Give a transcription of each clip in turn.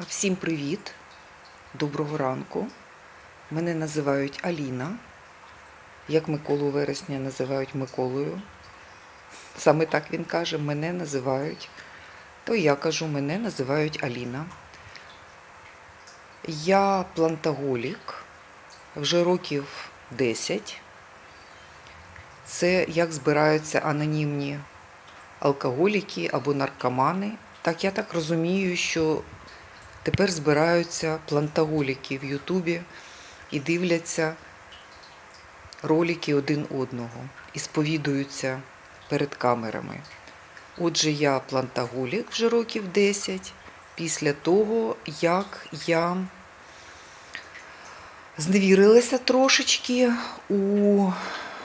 Всім привіт! Доброго ранку. Мене називають Аліна. Як Миколу вересня називають Миколою. Саме так він каже, мене називають. То я кажу, мене називають Аліна. Я плантаголік вже років 10. Це як збираються анонімні алкоголіки або наркомани. Так я так розумію, що тепер збираються плантаголіки в Ютубі і дивляться ролики один одного і сповідуються перед камерами. Отже, я плантаголік вже років 10, після того, як я зневірилася трошечки у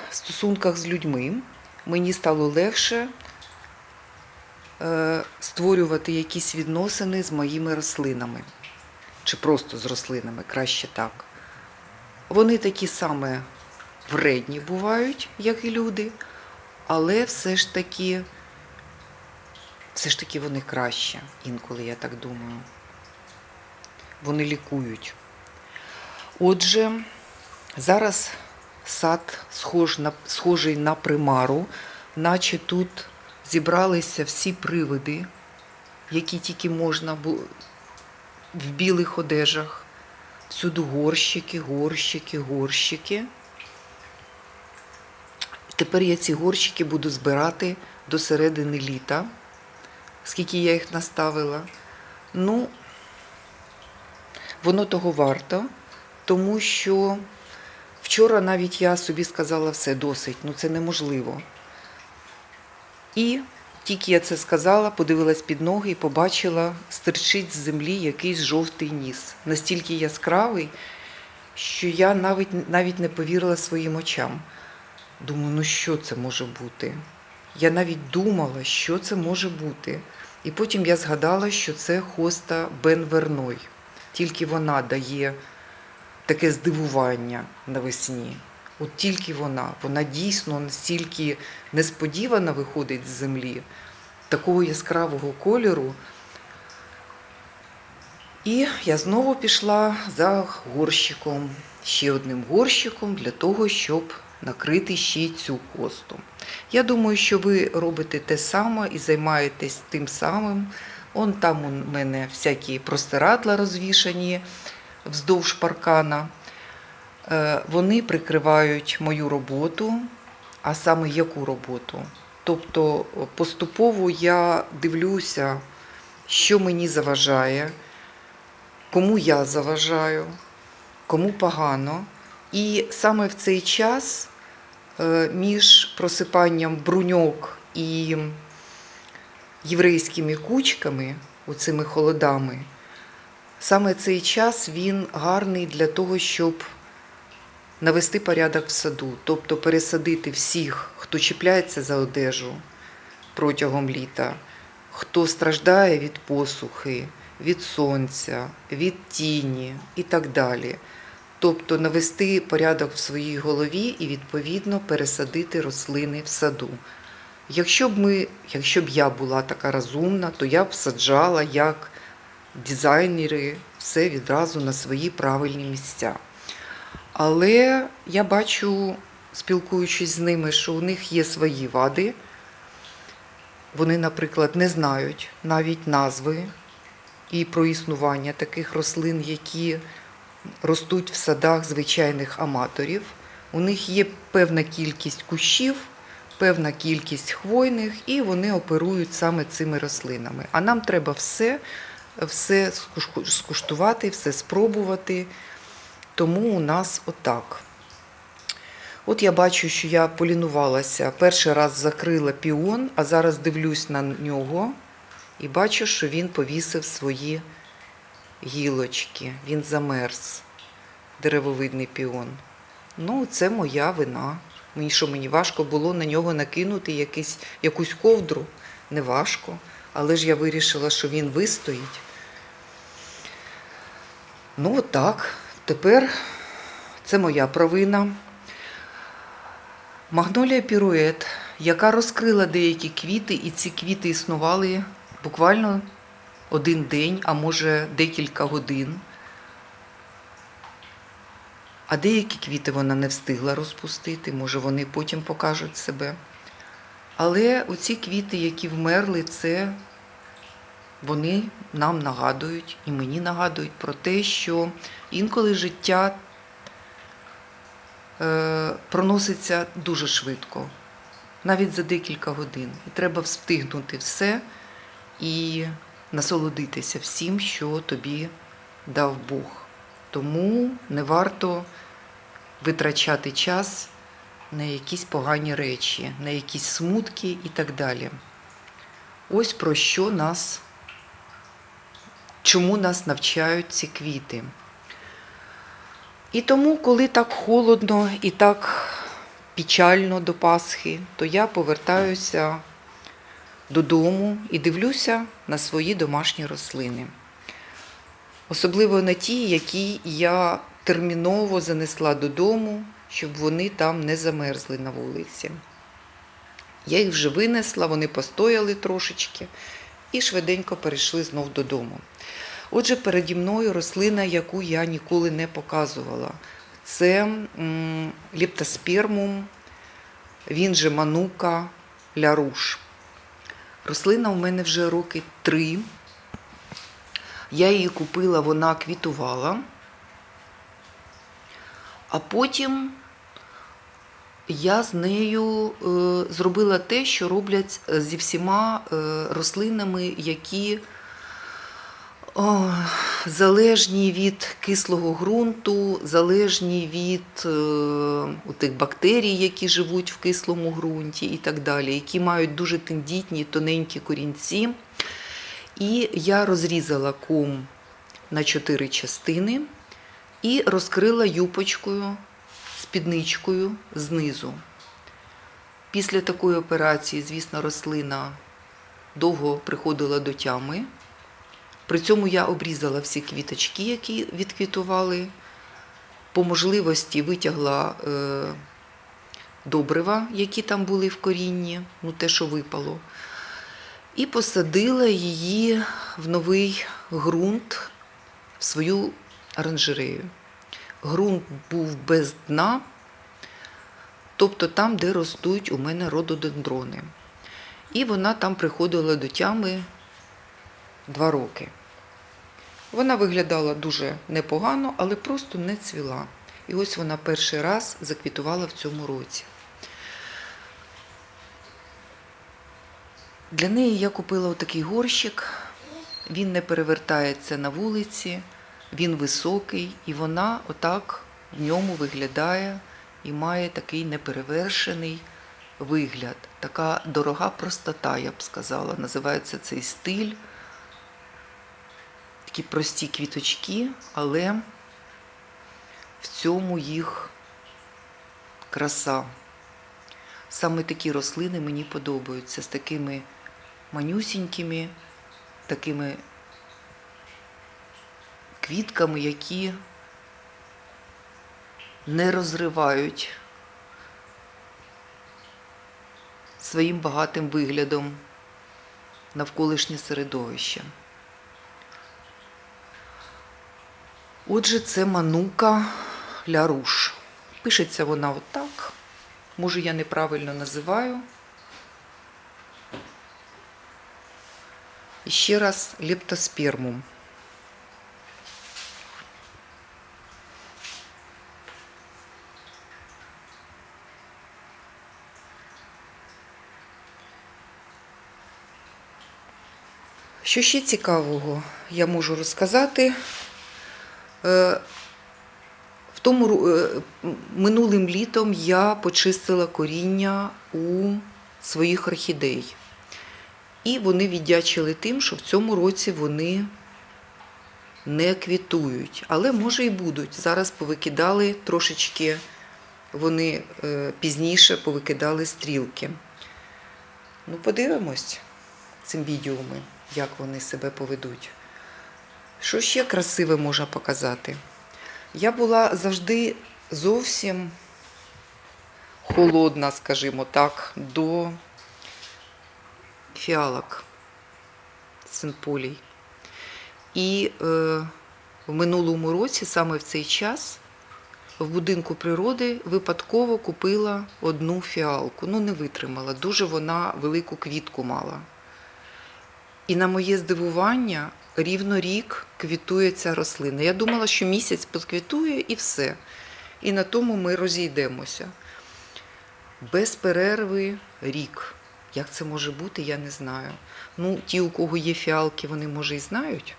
стосунках з людьми, мені стало легше створювати якісь відносини з моїми рослинами. Чи просто з рослинами, краще так. Вони такі саме вредні бувають, як і люди, але все ж таки, все ж таки вони краще, інколи я так думаю. Вони лікують. Отже, зараз сад схож на, схожий на примару, наче тут зібралися всі привиди, які тільки можна було в білих одежах. Всюди горщики, горщики, горщики. Тепер я ці горщики буду збирати до середини літа, скільки я їх наставила. Ну, воно того варто, тому що вчора навіть я собі сказала все досить, ну це неможливо. І тільки я це сказала, подивилась під ноги і побачила, стирчить з землі якийсь жовтий ніс. Настільки яскравий, що я навіть, навіть не повірила своїм очам. Думаю, ну що це може бути? Я навіть думала, що це може бути. І потім я згадала, що це хоста Бен Верной. Тільки вона дає таке здивування навесні. От тільки вона, вона дійсно настільки несподівано виходить з землі, такого яскравого кольору. І я знову пішла за горщиком, ще одним горщиком для того, щоб накрити ще цю хосту. Я думаю, що ви робите те саме і займаєтесь тим самим. Он там у мене всякі простирадла розвішані вздовж паркана. Е, Вони прикривають мою роботу, а саме яку роботу. Тобто поступово я дивлюся, що мені заважає, кому я заважаю, кому погано. І саме в цей час е, між просипанням бруньок і єврейськими кучками, оцими холодами, саме цей час він гарний для того, щоб навести порядок в саду, тобто пересадити всіх, хто чіпляється за одежу протягом літа, хто страждає від посухи, від сонця, від тіні і так далі. Тобто навести порядок в своїй голові і відповідно пересадити рослини в саду. Якщо б ми, якщо б я була така розумна, то я б саджала як дизайнери все відразу на свої правильні місця. Але я бачу, спілкуючись з ними, що у них є свої вади. Вони, наприклад, не знають навіть назви і про існування таких рослин, які ростуть в садах звичайних аматорів. У них є певна кількість кущів, певна кількість хвойних, і вони оперують саме цими рослинами. А нам треба все, все скуштувати, все спробувати. Тому у нас отак. От я бачу, що я полінувалася. Перший раз закрила піон, а зараз дивлюсь на нього і бачу, що він повісив свої гілочки. Він замерз, деревовидний піон. Ну, це моя вина. Мені що мені важко було на нього накинути якийсь, якусь ковдру. Не важко. Але ж я вирішила, що він вистоїть. Ну, отак. Тепер це моя провина. Магнолія пірует, яка розкрила деякі квіти, і ці квіти існували буквально один день, а може декілька годин. А деякі квіти вона не встигла розпустити, може вони потім покажуть себе. Але оці квіти, які вмерли, це вони нам нагадують і мені нагадують про те, що інколи життя е, проноситься дуже швидко, навіть за декілька годин. І треба встигнути все і насолодитися всім, що тобі дав Бог. Тому не варто витрачати час на якісь погані речі, на якісь смутки і так далі. Ось про що нас, чому нас навчають ці квіти. І тому, коли так холодно і так печально до Пасхи, то я повертаюся додому і дивлюся на свої домашні рослини. Особливо на ті, які я терміново занесла додому, щоб вони там не замерзли на вулиці. Я їх вже винесла, вони постояли трошечки і швиденько перейшли знов додому. Отже, переді мною рослина, яку я ніколи не показувала. Це ліптоспермум, він же манука ляруш. Рослина у мене вже роки три. Я її купила, вона квітувала. А потім я з нею е, зробила те, що роблять е, зі всіма е, рослинами, які о, залежні від кислого ґрунту, залежні від е, тих бактерій, які живуть в кислому ґрунті і так далі, які мають дуже тендітні тоненькі корінці. І я розрізала ком на чотири частини і розкрила юпочкою, спідничкою знизу. Після такої операції, звісно, рослина довго приходила до тями. При цьому я обрізала всі квіточки, які відквітували. По можливості витягла е, добрива, які там були в корінні, ну те, що випало. І посадила її в новий ґрунт, в свою оранжерею. Ґрунт був без дна, тобто там, де ростуть у мене рододендрони. І вона там приходила до тями два роки. Вона виглядала дуже непогано, але просто не цвіла. І ось вона перший раз заквітувала в цьому році. Для неї я купила отакий горщик. Він не перевертається на вулиці, він високий, і вона отак в ньому виглядає і має такий неперевершений вигляд. Така дорога простота, я б сказала. Називається цей стиль. Такі прості квіточки, але в цьому їх краса. Саме такі рослини мені подобаються з такими манюсінькими, такими квітками, які не розривають своїм багатим виглядом навколишнє середовище. Отже, це манука ляруш. Пишеться вона отак. Може, я неправильно називаю. І ще раз лептоспермум. Що ще цікавого я можу розказати? Е, В тому е, минулим літом я почистила коріння у своїх орхідей. І вони віддячили тим, що в цьому році вони не квітують. Але може і будуть. Зараз повикидали трошечки, вони е, пізніше повикидали стрілки. Ну, подивимось цим відеоми, як вони себе поведуть. Що ще красиве можна показати? Я була завжди зовсім холодна, скажімо так, до фіалок синполій. І е, в минулому році, саме в цей час, в будинку природи випадково купила одну фіалку. Ну, не витримала. Дуже вона велику квітку мала. І на моє здивування, рівно рік квітує ця рослина. Я думала, що місяць поквітує і все. І на тому ми розійдемося. Без перерви рік. Як це може бути, я не знаю. Ну, ті, у кого є фіалки, вони може і знають.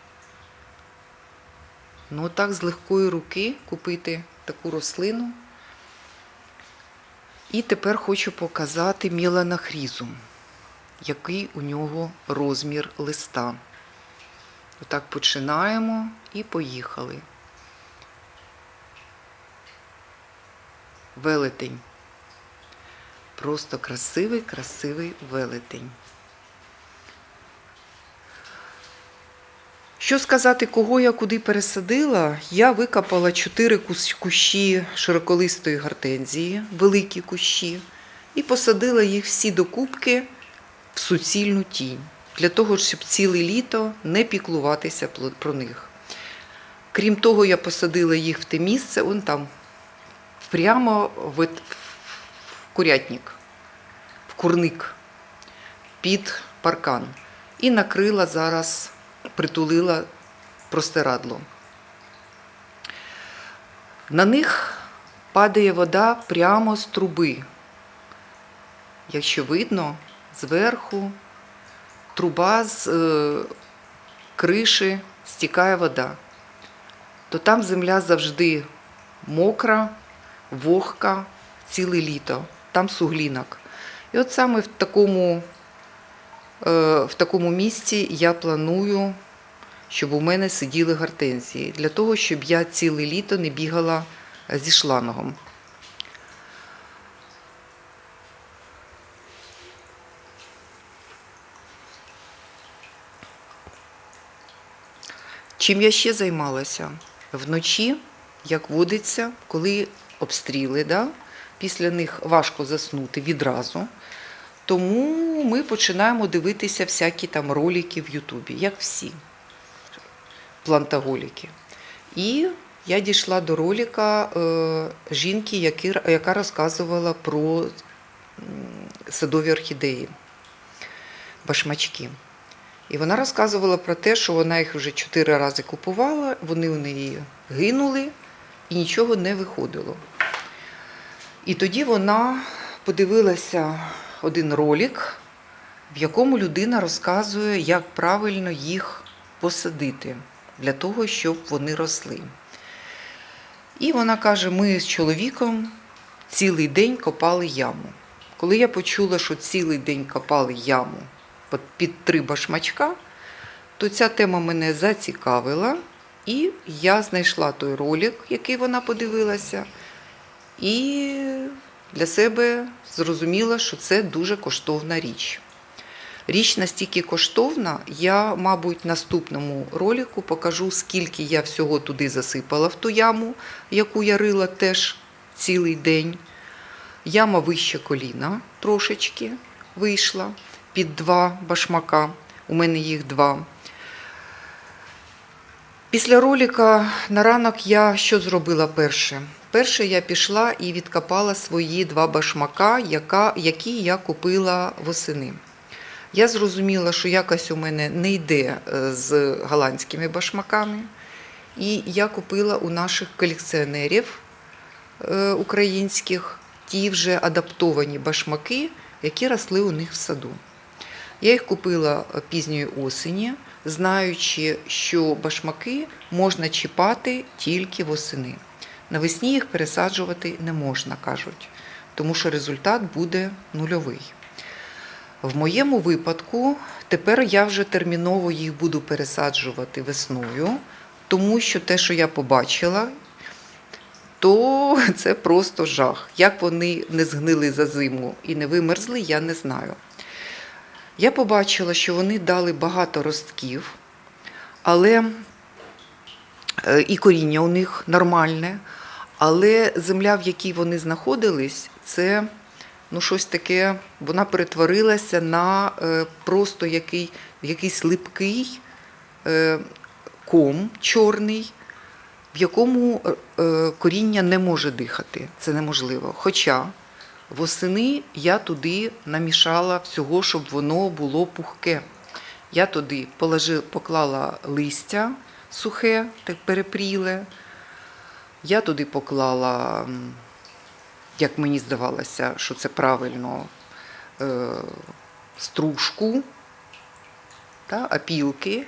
Ну, так з легкої руки купити таку рослину. І тепер хочу показати міланахрізум, який у нього розмір листа. Отак починаємо і поїхали. Велетень. Просто красивий, красивий велетень. Що сказати, кого я куди пересадила? Я викопала чотири кущі широколистої гортензії, великі кущі, і посадила їх всі докупки в суцільну тінь, для того, щоб ціле літо не піклуватися про них. Крім того, я посадила їх в те місце, он там, прямо в, курятник, в курник під паркан. І накрила зараз, притулила простирадло. На них падає вода прямо з труби. Якщо видно, зверху труба з е, криші стікає вода, то там земля завжди мокра, вогка ціле літо, там суглінок. І от саме в такому, е, в такому місці я планую, щоб у мене сиділи гортензії, для того, щоб я ціле літо не бігала зі шлангом. Чим я ще займалася? Вночі, як водиться, коли обстріли, да? після них важко заснути відразу. Тому ми починаємо дивитися всякі там ролики в Ютубі, як всі плантаголіки. І я дійшла до ролика е, жінки, яка розказувала про садові орхідеї, башмачки. І вона розказувала про те, що вона їх вже чотири рази купувала, вони у неї гинули і нічого не виходило. І тоді вона подивилася один ролик, в якому людина розказує, як правильно їх посадити для того, щоб вони росли. І вона каже: ми з чоловіком цілий день копали яму. Коли я почула, що цілий день копали яму під три башмачка, то ця тема мене зацікавила, і я знайшла той ролик, який вона подивилася, і для себе зрозуміла, що це дуже коштовна річ. Річ настільки коштовна, я, мабуть, наступному ролику покажу, скільки я всього туди засипала в ту яму, яку я рила теж цілий день. Яма вище коліна трошечки вийшла під два башмака. У мене їх два. Після ролика на ранок я що зробила перше? Перше я пішла і відкопала свої два башмака, які я купила восени. Я зрозуміла, що якось у мене не йде е, з голландськими башмаками. І я купила у наших колекціонерів е, українських ті вже адаптовані башмаки, які росли у них в саду. Я їх купила пізньої осені, знаючи, що башмаки можна чіпати тільки восени. Навесні їх пересаджувати не можна, кажуть, тому що результат буде нульовий. В моєму випадку тепер я вже терміново їх буду пересаджувати весною, тому що те, що я побачила, то це просто жах. Як вони не згнили за зиму і не вимерзли, я не знаю. Я побачила, що вони дали багато ростків, але е, і коріння у них нормальне, але земля, в якій вони знаходились, це ну, щось таке, вона перетворилася на е, просто який, якийсь липкий, е, ком чорний, в якому коріння не може дихати. Це неможливо. Хоча восени я туди намішала всього, щоб воно було пухке. Я туди положи, поклала листя сухе, перепріле. Я туди поклала, як мені здавалося, що це правильно, е, стружку, та, опілки,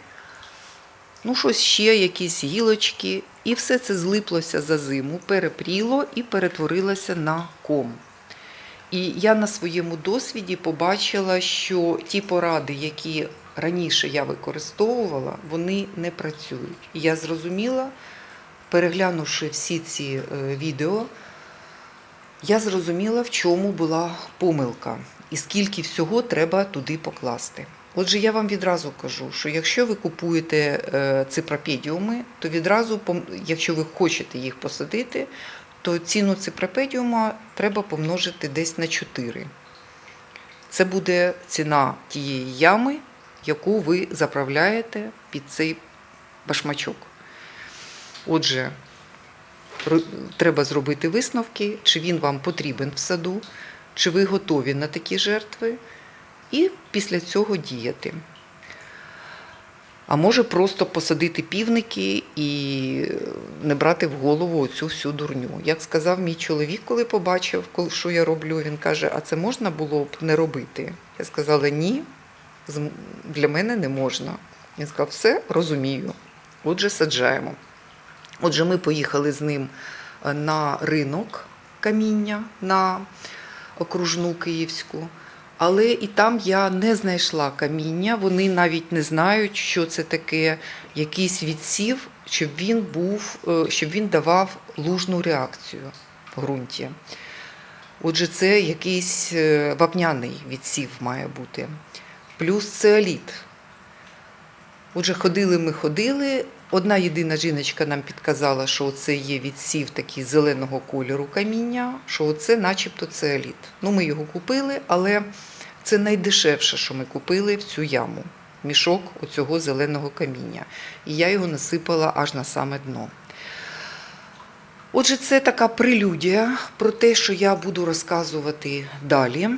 ну, щось ще, якісь гілочки. І все це злиплося за зиму, перепріло і перетворилося на ком. І я на своєму досвіді побачила, що ті поради, які раніше я використовувала, вони не працюють. І я зрозуміла, переглянувши всі ці е, відео, я зрозуміла, в чому була помилка і скільки всього треба туди покласти. Отже, я вам відразу кажу, що якщо ви купуєте е, ципропедіуми, то відразу, якщо ви хочете їх посадити, то ціну ципропедіума треба помножити десь на 4. Це буде ціна тієї ями, яку ви заправляєте під цей башмачок. Отже, треба зробити висновки, чи він вам потрібен в саду, чи ви готові на такі жертви, і після цього діяти. А може просто посадити півники і не брати в голову оцю всю дурню. Як сказав мій чоловік, коли побачив, що я роблю, він каже: а це можна було б не робити? Я сказала, ні, для мене не можна. Він сказав, все, розумію. Отже, саджаємо. Отже, ми поїхали з ним е, на ринок каміння на окружну київську. Але і там я не знайшла каміння. Вони навіть не знають, що це таке, якийсь відсів, щоб він був, е, щоб він давав лужну реакцію в ґрунті. Отже, це якийсь е, вапняний відсів має бути. Плюс цеоліт. Отже, ходили ми ходили. Одна єдина жіночка нам підказала, що це є відсів такий зеленого кольору каміння, що це начебто цеоліт. Ну, ми його купили, але це найдешевше, що ми купили в цю яму. Мішок оцього зеленого каміння. І я його насипала аж на саме дно. Отже, це така прелюдія про те, що я буду розказувати далі.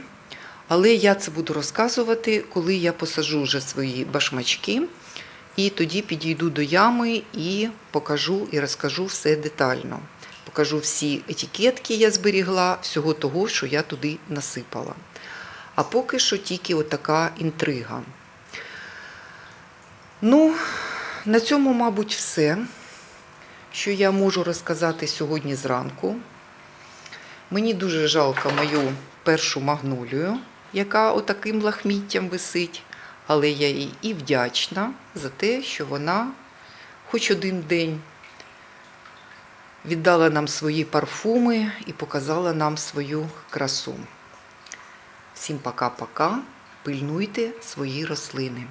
Але я це буду розказувати, коли я посажу вже свої башмачки. І тоді підійду до ями і покажу і розкажу все детально. Покажу всі етикетки я зберігла, всього того, що я туди насипала. А поки що тільки отака інтрига. Ну, на цьому, мабуть, все, що я можу розказати сьогодні зранку. Мені дуже жалко мою першу магнолію, яка отаким лахміттям висить, але я їй і вдячна за те, що вона хоч один день віддала нам свої парфуми і показала нам свою красу. Всім пока-пока. Пильнуйте свої рослини.